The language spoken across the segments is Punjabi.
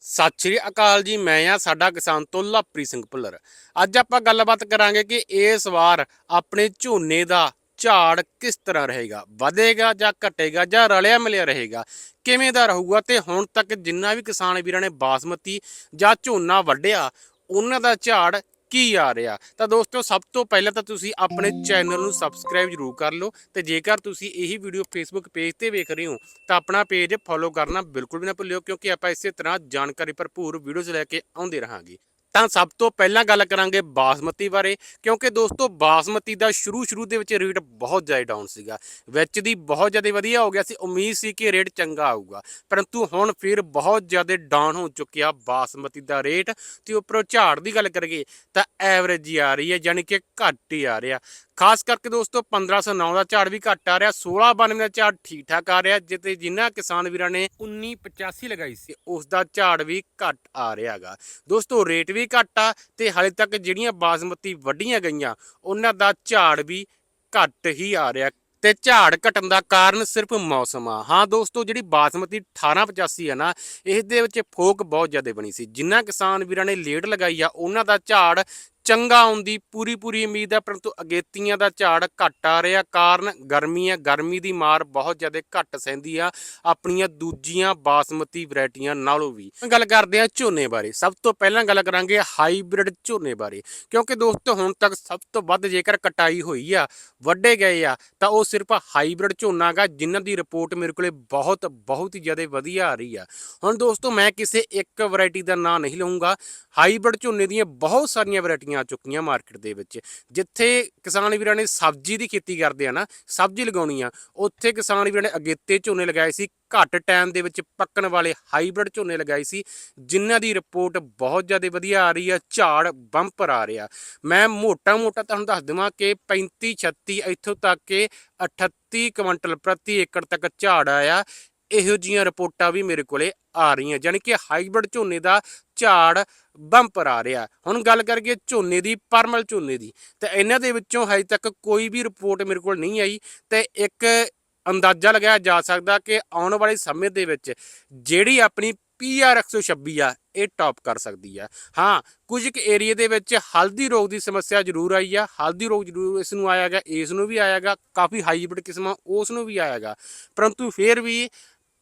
ਸਤਿ ਸ਼੍ਰੀ ਅਕਾਲ ਜੀ, ਮੈਂ ਆ ਸਾਡਾ ਕਿਸਾਨ ਤੋਂ ਲਾਪ੍ਰੀਤ ਸਿੰਘ ਭੁੱਲਰ। ਅੱਜ ਆਪਾਂ ਗੱਲਬਾਤ ਕਰਾਂਗੇ ਕਿ ਇਸ ਵਾਰ ਆਪਣੇ ਝੋਨੇ ਦਾ ਝਾੜ ਕਿਸ ਤਰ੍ਹਾਂ ਰਹੇਗਾ? ਵਧੇਗਾ ਜਾਂ ਘਟੇਗਾ ਜਾਂ ਰਲਿਆ ਮਿਲਿਆ ਰਹੇਗਾ? ਕਿਵੇਂ ਦਾ ਰਹੂਗਾ? ਤੇ ਹੁਣ ਤੱਕ ਜਿੰਨਾ ਵੀ ਕਿਸਾਨ ਵੀਰਾਂ ਨੇ ਬਾਸਮਤੀ ਜਾਂ ਝੋਨਾ ਵੱਢਿਆ, ਉਹਨਾਂ ਦਾ ਝਾੜ ਕੀ ਆ ਰਿਹਾ? ਤਾਂ ਦੋਸਤੋ, ਸਭ ਤੋਂ ਪਹਿਲਾਂ ਤਾਂ ਤੁਸੀਂ ਆਪਣੇ ਚੈਨਲ ਨੂੰ ਸਬਸਕ੍ਰਾਈਬ ਜ਼ਰੂਰ ਕਰ ਲਓ ਤੇ ਜੇਕਰ ਤੁਸੀਂ ਇਹੀ ਵੀਡੀਓ ਫੇਸਬੁੱਕ ਪੇਜ ਤੇ ਵੇਖ ਰਹੇ ਹੋ, ਤਾਂ ਆਪਣਾ ਪੇਜ ਫੋਲੋ ਕਰਨਾ ਬਿਲਕੁਲ ਵੀ ਨਾ ਭੁੱਲਿਓ ਕਿਉਂਕਿ ਆਪਾਂ ਇਸੇ ਤਰ੍ਹਾਂ ਜਾਣਕਾਰੀ ਭਰਪੂਰ ਵੀਡੀਓਜ਼ ਲੈ ਕੇ ਆਉਂਦੇ ਰਹਾਂਗੇ। ਤਾਂ ਸਭ ਤੋਂ ਪਹਿਲਾਂ ਗੱਲ ਕਰਾਂਗੇ ਬਾਸਮਤੀ ਬਾਰੇ, ਕਿਉਂਕਿ ਦੋਸਤੋ ਬਾਸਮਤੀ ਦਾ ਸ਼ੁਰੂ ਸ਼ੁਰੂ ਦੇ ਵਿੱਚ ਰੇਟ ਬਹੁਤ ਜ਼ਿਆਦਾ ਡਾਊਨ ਸੀਗਾ। ਵਿੱਚ ਦੀ ਬਹੁਤ ਜ਼ਿਆਦਾ ਵਧੀਆ ਹੋ ਗਿਆ ਸੀ, ਉਮੀਦ ਸੀ ਕਿ ਰੇਟ ਚੰਗਾ ਆਊਗਾ। ਪਰੰਤੂ ਹੁਣ ਫਿਰ ਬਹੁਤ ਜ਼ਿਆਦਾ ਡਾਊਨ ਹੋ ਚੁੱਕਿਆ ਬਾਸਮਤੀ ਦਾ ਰੇਟ। ਤੇ ਉੱਪਰੋਂ ਝਾੜ ਦੀ ਗੱਲ ਕਰੀਏ, ਤਾਂ ਐਵਰੇਜ ਹੀ ਆ ਰਹੀ ਹੈ ਯਾਨੀ ਕਿ ਘੱਟ ਹੀ ਆ ਰਿਹਾ। ਖਾਸ ਕਰਕੇ ਦੋਸਤੋ 1509 ਦਾ ਝਾੜ ਵੀ ਘੱਟ ਆ ਰਿਹਾ 1692 ਦਾ ਝਾੜ ਠੀਕ ਠਾਕ ਆ ਰਿਹਾ ਜਿੱਤੇ ਜਿਨ੍ਹਾਂ ਕਿਸਾਨ ਵੀਰਾਂ ਨੇ 1985 ਲਗਾਈ ਸੀ, ਉਸ ਦਾ ਝਾੜ ਵੀ ਘੱਟ ਆ ਰਿਹਾਗਾ ਦੋਸਤੋ, ਰੇਟ ਵੀ ਘੱਟ ਆ ਤੇ ਹਾਲੇ ਤੱਕ ਜਿਹੜੀਆਂ ਬਾਸਮਤੀ ਵੱਡੀਆਂ ਗਈਆਂ, ਉਹਨਾਂ ਦਾ ਝਾੜ ਵੀ ਘੱਟ ਹੀ ਆ ਰਿਹਾ। ਤੇ ਝਾੜ ਘਟਣ ਦਾ ਕਾਰਨ ਸਿਰਫ ਮੌਸਮ ਆ। ਹਾਂ ਦੋਸਤੋ, ਜਿਹੜੀ ਬਾਸਮਤੀ 1885 ਆ ਨਾ ਇਸ ਦੇ ਵਿੱਚ ਫੋਕ ਬਹੁਤ ਜ਼ਿਆਦਾ ਬਣੀ ਸੀ। ਜਿਨ੍ਹਾਂ ਕਿਸਾਨ ਵੀਰਾਂ ਨੇ ਲੇਟ ਲਗਾਈ ਆ, ਉਹਨਾਂ ਦਾ ਝਾੜ ਚੰਗਾ ਆਉਂਦੀ ਪੂਰੀ ਪੂਰੀ ਉਮੀਦ ਹੈ, ਪਰੰਤੂ ਅਗੇਤੀਆਂ ਦਾ ਝਾੜ ਘੱਟ ਆ ਰਿਹਾ ਕਾਰਨ ਗਰਮੀ ਹੈ, ਗਰਮੀ ਦੀ ਮਾਰ ਬਹੁਤ ਜ਼ਿਆਦਾ ਘੱਟ ਸਹਿੰਦੀ ਆ, ਆਪਣੀਆਂ ਦੂਜੀਆਂ ਬਾਸਮਤੀ ਵੈਰਾਈਟੀਆਂ ਨਾਲੋਂ ਵੀ। ਗੱਲ ਕਰਦੇ ਆ ਝੋਨੇ ਬਾਰੇ, ਸਭ ਤੋਂ ਪਹਿਲਾਂ ਗੱਲ ਕਰਾਂਗੇ ਹਾਈਬ੍ਰਿਡ ਝੋਨੇ ਬਾਰੇ, ਕਿਉਂਕਿ ਦੋਸਤੋ ਹੁਣ ਤੱਕ ਸਭ ਤੋਂ ਵੱਧ ਜੇਕਰ ਕਟਾਈ ਹੋਈ ਆ, ਵੱਡੇ ਗਏ ਆ, ਤਾਂ ਉਹ ਸਿਰਫ ਹਾਈਬ੍ਰਿਡ ਝੋਨਾ ਗਾ, ਜਿਨ੍ਹਾਂ ਦੀ ਰਿਪੋਰਟ ਮੇਰੇ ਕੋਲੇ ਬਹੁਤ ਬਹੁਤ ਹੀ ਜ਼ਿਆਦਾ ਵਧੀਆ ਆ ਰਹੀ ਆ। ਹੁਣ ਦੋਸਤੋ ਮੈਂ ਕਿਸੇ ਇੱਕ ਵੈਰਾਈਟੀ ਦਾ ਨਾਂ ਨਹੀਂ ਲਵਾਂਗਾ ਹਾਈਬ੍ਰਿਡ ਝੋਨੇ ਦੀਆਂ ਬਹੁਤ ਸਾਰੀਆਂ ਵੈਰਾਈਟੀਆਂ ਆ ਚੁੱਕੀਆਂ ਮਾਰਕੀਟ ਦੇ ਵਿੱਚ। ਜਿੱਥੇ ਕਿਸਾਨ ਵੀਰਾਂ ਨੇ ਸਬਜ਼ੀ ਦੀ ਖੇਤੀ ਕਰਦੇ ਆ ਨਾ, ਸਬਜ਼ੀ ਲਗਾਉਣੀ ਆ, ਉੱਥੇ ਕਿਸਾਨ ਵੀਰਾਂ ਨੇ ਅਗੇਤੇ ਝੋਨੇ ਲਗਾਏ ਸੀ, ਘੱਟ ਟਾਈਮ ਦੇ ਵਿੱਚ ਪੱਕਣ ਵਾਲੇ ਹਾਈਬ੍ਰਿਡ ਝੋਨੇ ਲਗਾਏ ਸੀ, ਜਿਨ੍ਹਾਂ ਦੀ ਰਿਪੋਰਟ ਬਹੁਤ ਜ਼ਿਆਦਾ ਵਧੀਆ ਆ ਰਹੀ ਆ, ਝਾੜ ਬੰਪਰ ਆ ਰਿਹਾ। ਮੈਂ ਮੋਟਾ-ਮੋਟਾ ਤੁਹਾਨੂੰ ਦੱਸ ਦੇਵਾਂ ਕਿ 35 36 ਇੱਥੋਂ ਤੱਕ ਕਿ 38 ਕੁਇੰਟਲ ਪ੍ਰਤੀ ਏਕੜ ਤੱਕ ਝਾੜ ਆਇਆ। ਇਹੋ ਜੀਆਂ ਰਿਪੋਰਟਾਂ ਵੀ ਮੇਰੇ ਕੋਲੇ ਆ ਰਹੀਆਂ ਯਾਨੀ ਕਿ ਹਾਈਬ੍ਰਿਡ ਝੋਨੇ ਦਾ ਝਾੜ ਬੰਪਰ ਆ ਰਿਹਾ। ਹੁਣ ਗੱਲ ਕਰੀਏ ਝੋਨੇ ਦੀ, ਪਰਮਲ ਝੋਨੇ ਦੀ, ਤੇ ਇਹਨਾਂ ਦੇ ਵਿੱਚੋਂ ਹਜੇ ਤੱਕ ਕੋਈ ਵੀ ਰਿਪੋਰਟ ਮੇਰੇ ਕੋਲ ਨਹੀਂ ਆਈ, ਤੇ ਇੱਕ ਅੰਦਾਜ਼ਾ ਲਗਾਇਆ ਜਾ ਸਕਦਾ ਕਿ ਆਉਣ ਵਾਲੇ ਸਮੇਂ ਦੇ ਵਿੱਚ ਜਿਹੜੀ ਆਪਣੀ ਪੀਆਰ 126 ਆ, ਇਹ ਟੌਪ ਕਰ ਸਕਦੀ ਆ। ਹਾਂ, ਕੁਝ ਕੁ ਏਰੀਏ ਦੇ ਵਿੱਚ ਹਲਦੀ ਰੋਗ ਦੀ ਸਮੱਸਿਆ ਜ਼ਰੂਰ ਆਈ ਆ, ਹਲਦੀ ਰੋਗ ਜ਼ਰੂਰ ਇਸ ਨੂੰ ਆਇਆਗਾ, ਇਸ ਨੂੰ ਵੀ ਆਇਆਗਾ, ਕਾਫੀ ਹਾਈਬ੍ਰਿਡ ਕਿਸਮਾਂ ਉਸ ਨੂੰ ਵੀ ਆਇਆਗਾ। ਪਰੰਤੂ ਫਿਰ ਵੀ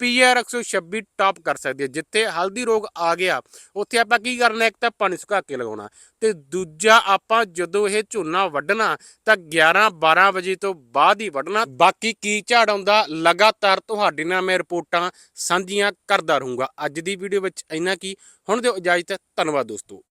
ਪੀਆਰ 126 ਟਾਪ ਕਰ ਸਕਦੀ ਹੈ। ਜਿੱਥੇ ਹਲਦੀ ਰੋਗ ਆ ਗਿਆ, ਉੱਥੇ ਆਪਾਂ ਕੀ ਕਰਨਾ, ਇੱਕ ਤਾਂ ਪਾਣੀ ਸੁਕਾ ਕੇ ਲਗਾਉਣਾ। ਤੇ ਦੂਜਾ ਆਪਾਂ ਜਦੋਂ ਇਹ ਝੋਨਾ ਵੱਢਣਾ, ਤਾਂ 11 12 ਵਜੇ ਤੋਂ ਬਾਅਦ ਹੀ ਵੱਢਣਾ। ਬਾਕੀ ਕੀ ਝਾੜ ਆਉਂਦਾ, ਲਗਾਤਾਰ ਤੁਹਾਡੇ ਨਾਲ ਮੈਂ ਰਿਪੋਰਟਾਂ ਸਾਂਝੀਆਂ ਕਰਦਾ ਰਹੂੰਗਾ। ਅੱਜ ਦੀ ਵੀਡੀਓ ਵਿੱਚ ਇੰਨਾ ਕੀ। ਹੁਣ ਦਿਓ ਇਜਾਜ਼ਤ, ਧੰਨਵਾਦ ਦੋਸਤੋ।